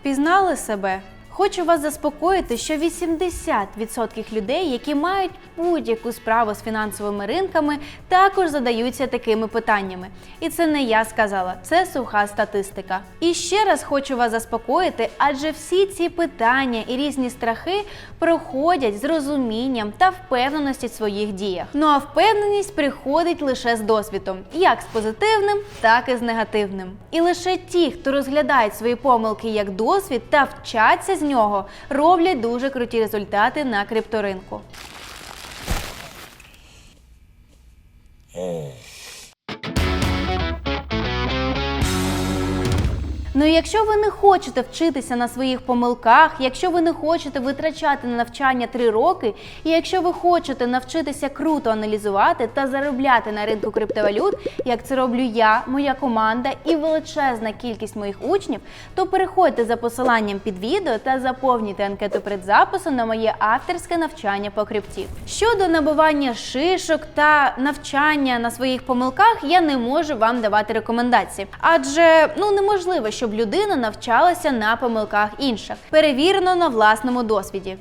Впізнали себе? Хочу вас заспокоїти, що 80% людей, які мають будь-яку справу з фінансовими ринками, також задаються такими питаннями. І це не я сказала, це суха статистика. І ще раз хочу вас заспокоїти, адже всі ці питання і різні страхи проходять з розумінням та впевненості в своїх діях. Ну а впевненість приходить лише з досвідом, як з позитивним, так і з негативним. І лише ті, хто розглядають свої помилки як досвід та вчаться з нього, роблять дуже круті результати на крипторинку. Ну і якщо ви не хочете вчитися на своїх помилках, якщо ви не хочете витрачати на навчання 3 роки, і якщо ви хочете навчитися круто аналізувати та заробляти на ринку криптовалют, як це роблю я, моя команда і величезна кількість моїх учнів, то переходьте за посиланням під відео та заповнюйте анкету предзапису на моє авторське навчання по крипті. Щодо набивання шишок та навчання на своїх помилках, я не можу вам давати рекомендації, адже ну неможливо, щоб людина навчалася на помилках інших, перевірено на власному досвіді.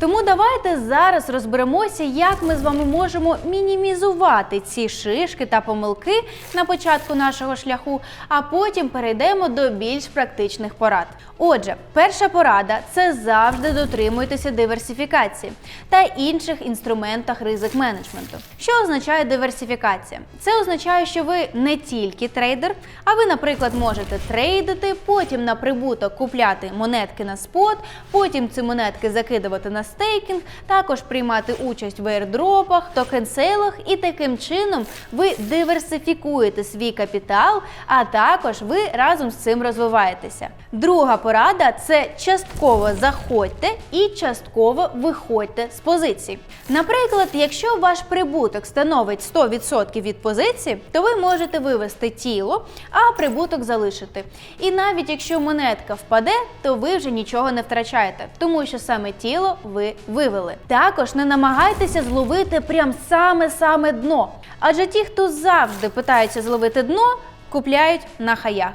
Тому давайте зараз розберемося, як ми з вами можемо мінімізувати ці шишки та помилки на початку нашого шляху, а потім перейдемо до більш практичних порад. Отже, перша порада це завжди дотримуйтеся диверсифікації та інших інструментах ризик менеджменту. Що означає диверсифікація? Це означає, що ви не тільки трейдер, а ви, наприклад, можете трейдити, потім на прибуток купляти монетки на спот, потім ці монетки закидувати на стейкінг, також приймати участь в аірдропах, токен-сейлах, і таким чином ви диверсифікуєте свій капітал, а також ви разом з цим розвиваєтеся. Друга порада це частково заходьте і частково виходьте з позицій. Наприклад, якщо ваш прибуток становить 100% від позиції, то ви можете вивести тіло, а прибуток залишити. І навіть якщо монетка впаде, то ви вже нічого не втрачаєте, тому що саме тіло ви вивели. Також не намагайтеся зловити прям саме-саме дно. Адже ті, хто завжди питаються зловити дно, купляють на хаях.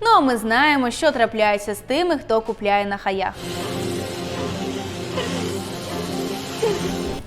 Ну а ми знаємо, що трапляється з тими, хто купляє на хаях.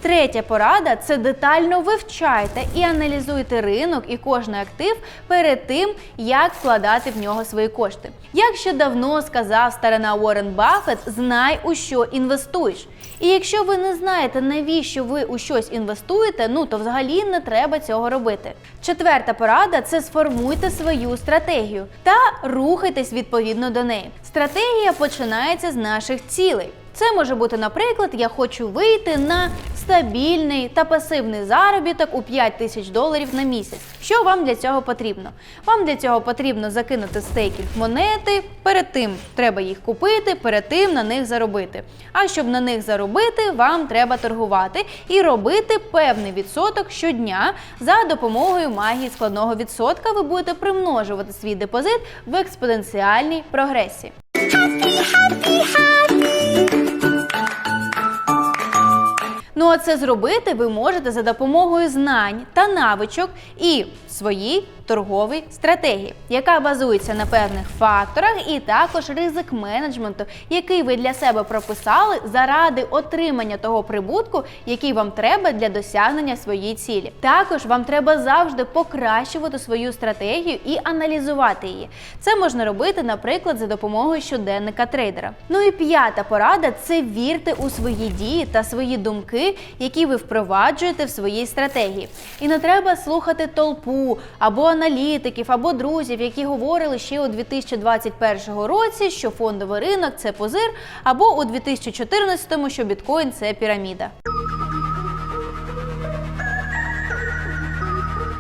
Третя порада це детально вивчайте і аналізуйте ринок і кожний актив перед тим, як вкладати в нього свої кошти. Як ще давно сказав старина Уоррен Баффет, знай у що інвестуєш. І якщо ви не знаєте, навіщо ви у щось інвестуєте, ну то взагалі не треба цього робити. Четверта порада це сформуйте свою стратегію та рухайтесь відповідно до неї. Стратегія починається з наших цілей. Це може бути, наприклад, я хочу вийти на стабільний та пасивний заробіток у 5 тисяч доларів на місяць. Що вам для цього потрібно? Вам для цього потрібно закинути стейкінг монети. Перед тим треба їх купити, перед тим на них заробити. А щоб на них заробити, вам треба торгувати і робити певний відсоток щодня за допомогою магії складного відсотка. Ви будете примножувати свій депозит в експоненціальній прогресії. Ну а це зробити ви можете за допомогою знань та навичок і своїй торговій стратегії, яка базується на певних факторах, і також ризик менеджменту, який ви для себе прописали заради отримання того прибутку, який вам треба для досягнення своєї цілі. Також вам треба завжди покращувати свою стратегію і аналізувати її. Це можна робити, наприклад, за допомогою щоденника трейдера. Ну і п'ята порада це вірте у свої дії та свої думки, які ви впроваджуєте в своїй стратегії. І не треба слухати толпу або аналітиків, або друзів, які говорили ще у 2021 році, що фондовий ринок це позир, або у 2014, що біткоін це піраміда.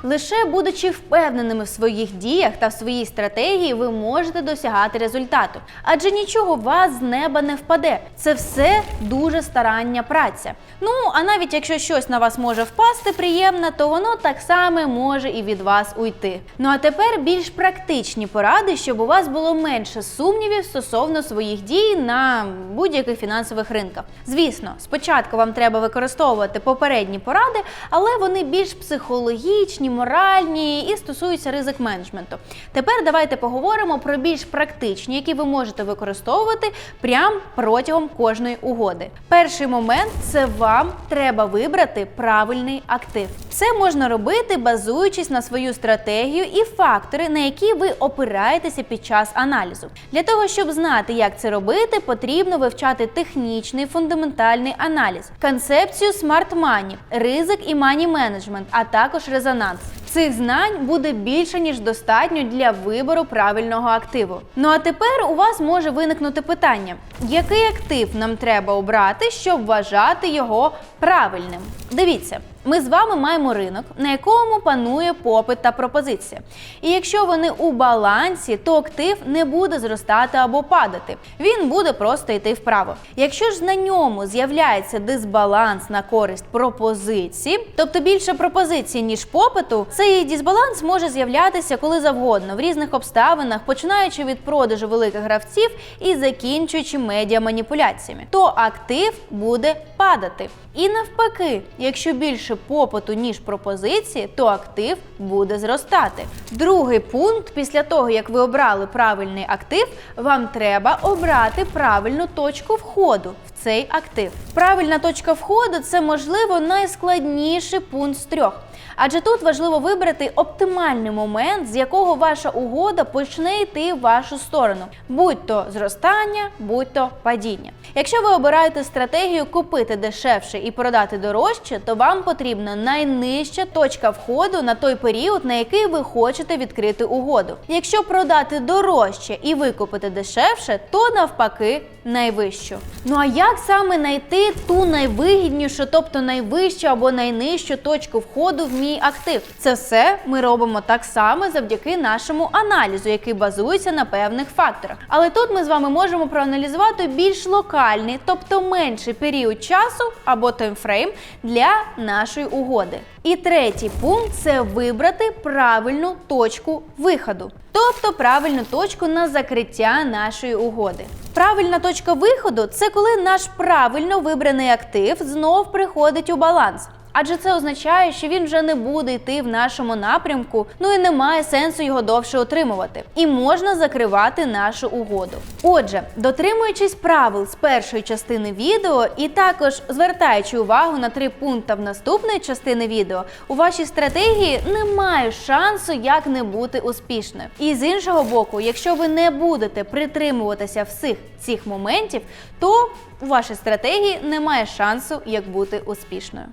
Лише будучи впевненими в своїх діях та в своїй стратегії, ви можете досягати результату. Адже нічого вас з неба не впаде. Це все дуже старання праця. Ну а навіть якщо щось на вас може впасти приємно, то воно так само може і від вас уйти. Ну а тепер більш практичні поради, щоб у вас було менше сумнівів стосовно своїх дій на будь-яких фінансових ринках. Звісно, спочатку вам треба використовувати попередні поради, але вони більш психологічні, моральні і стосуються ризик менеджменту. Тепер давайте поговоримо про більш практичні, які ви можете використовувати прямо протягом кожної угоди. Перший момент це вам треба вибрати правильний актив. Це можна робити, базуючись на свою стратегію і фактори, на які ви опираєтеся під час аналізу. Для того, щоб знати, як це робити, потрібно вивчати технічний фундаментальний аналіз, концепцію Money, ризик і мані менеджмент, а також резонанс. Цих знань буде більше ніж достатньо для вибору правильного активу. Ну а тепер у вас може виникнути питання: який актив нам треба обрати, щоб вважати його правильним? Дивіться. Ми з вами маємо ринок, на якому панує попит та пропозиція. І якщо вони у балансі, то актив не буде зростати або падати. Він буде просто йти вправо. Якщо ж на ньому з'являється дисбаланс на користь пропозиції, тобто більше пропозицій, ніж попиту, цей дисбаланс може з'являтися коли завгодно в різних обставинах, починаючи від продажу великих гравців і закінчуючи медіаманіпуляціями, то актив буде падати. І навпаки, якщо більше попиту, ніж пропозиції, то актив буде зростати. Другий пункт, після того, як ви обрали правильний актив, вам треба обрати правильну точку входу цей актив. Правильна точка входу це можливо найскладніший пункт з трьох. Адже тут важливо вибрати оптимальний момент, з якого ваша угода почне йти в вашу сторону, будь то зростання, будь то падіння. Якщо ви обираєте стратегію купити дешевше і продати дорожче, то вам потрібна найнижча точка входу на той період, на який ви хочете відкрити угоду. Якщо продати дорожче і викупити дешевше, то навпаки найвищу. Ну а як саме знайти ту найвигіднішу, тобто найвищу або найнижчу точку входу в мій актив? Це все ми робимо так само завдяки нашому аналізу, який базується на певних факторах. Але тут ми з вами можемо проаналізувати більш локальний, тобто менший період часу або таймфрейм для нашої угоди. І третій пункт це вибрати правильну точку виходу, тобто правильну точку на закриття нашої угоди. Правильна точка виходу це коли наш правильно вибраний актив знов приходить у баланс. Адже це означає, що він вже не буде йти в нашому напрямку, ну і немає сенсу його довше отримувати. І можна закривати нашу угоду. Отже, дотримуючись правил з першої частини відео, і також звертаючи увагу на три пункти в наступної частини відео, у вашій стратегії немає шансу як не бути успішною. І з іншого боку, якщо ви не будете притримуватися всіх цих моментів, то у вашій стратегії немає шансу як бути успішною.